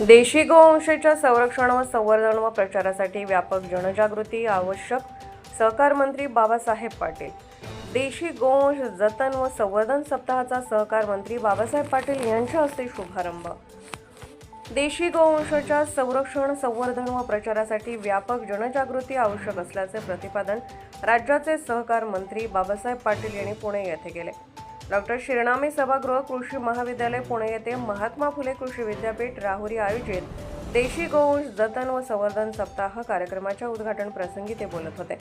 देशी गोवंशाच्या संरक्षण व संवर्धन व प्रचारासाठी व्यापक जनजागृती आवश्यक सहकार मंत्री बाबासाहेब पाटील. देशी गोवंश जतन व संवर्धन सप्ताहाचा सहकार मंत्री बाबासाहेब पाटील यांच्या हस्ते शुभारंभ. देशी गोवंशाच्या संरक्षण संवर्धन व प्रचारासाठी व्यापक जनजागृती आवश्यक असल्याचे प्रतिपादन राज्याचे सहकार मंत्री बाबासाहेब पाटील यांनी पुणे येथे केले. डॉक्टर शिरणामे सभागृह कृषी महाविद्यालय पुणे येथे महात्मा फुले कृषी विद्यापीठ राहुरी आयोजित देशी गोवंश जतन व संवर्धन सप्ताह कार्यक्रमाच्या उद्घाटन प्रसंगी ते बोलत होते.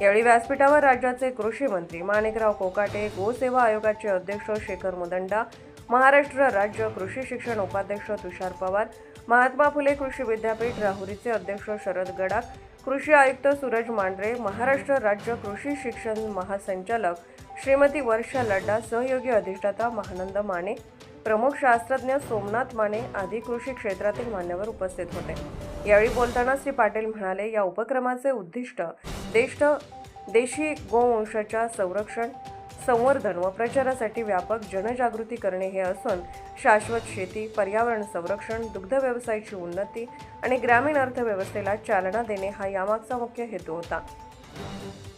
यावेळी व्यासपीठावर राज्याचे कृषी मंत्री माणिकराव कोकाटे गोसेवा आयोगाचे अध्यक्ष शेखर मुदंडा महाराष्ट्र राज्य कृषी शिक्षण उपाध्यक्ष तुषार पवार महात्मा फुले कृषी विद्यापीठ राहुरीचे अध्यक्ष शरद गडाख कृषी आयुक्त सूरज मांढरे महाराष्ट्र राज्य कृषी शिक्षण महासंचालक श्रीमती वर्षा लड्डा सहयोगी अधिष्ठाता महानंद माने प्रमुख शास्त्रज्ञ सोमनाथ माने आदी कृषी क्षेत्रातील मान्यवर उपस्थित होते. यावेळी बोलताना श्री पाटील म्हणाले या उपक्रमाचे उद्दिष्ट देश देशी गोवंशाच्या संरक्षण संवर्धन व प्रचारासाठी व्यापक जनजागृती करणे हे असून शाश्वत शेती पर्यावरण संरक्षण दुग्ध व्यवसायाची उन्नती आणि ग्रामीण अर्थव्यवस्थेला चालना देणे हा यामागचा मुख्य हेतू होता.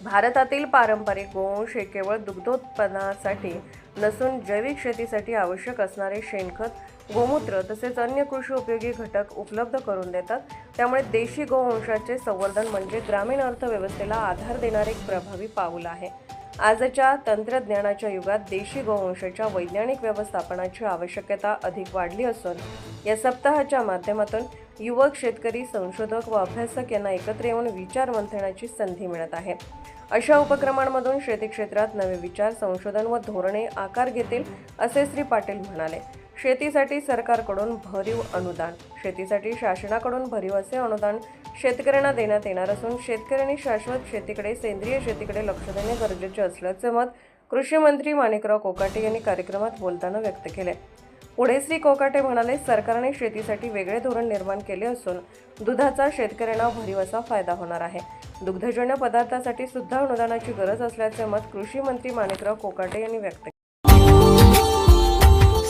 भारतातील पारंपरिक गोवंश हे केवळ दुग्धोत्पादनासाठी नसून जैविक शेतीसाठी आवश्यक असणारे शेणखत गोमूत्र तसेच अन्य कृषी उपयोगी घटक उपलब्ध करून देतात. त्यामुळे देशी गोवंशाचे संवर्धन म्हणजे ग्रामीण अर्थव्यवस्थेला आधार देणारे एक प्रभावी पाऊल आहे. आजच्या तंत्रज्ञानाच्या युगात देशी गोवंशाच्या वैज्ञानिक व्यवस्थापनाची आवश्यकता अधिक वाढली असून या सप्ताहाच्या माध्यमातून युवक शेतकरी संशोधक व अभ्यासक यांना एकत्र येऊन विचार मंथनाची संधी मिळत आहे. अशा उपक्रमांमधून शेती क्षेत्रात नवे विचार संशोधन व धोरणे आकार घेतील असे श्री पाटील म्हणाले. शेतीसाठी सरकारकडून भरीव अनुदान शेतीसाठी शासनाकडून भरीव असे अनुदान शेतकऱ्यांना देण्यात येणार असून शेतकऱ्यांनी शाश्वत शेतीकडे सेंद्रिय शेतीकडे लक्ष देणे गरजेचे असल्याचे मत कृषी मंत्री माणिकराव कोकाटे यांनी कार्यक्रमात बोलताना व्यक्त केले. पुढे श्री कोकाटे म्हणाले सरकारने शेतीसाठी वेगळे धोरण निर्माण केले असून दुधाचा शेतकऱ्यांना भरीव असा फायदा होणार आहे. दुग्धजन्य पदार्थासाठी सुद्धा अनुदानाची गरज असल्याचे मत कृषी मंत्री माणिकराव कोकाटे यांनी व्यक्त केले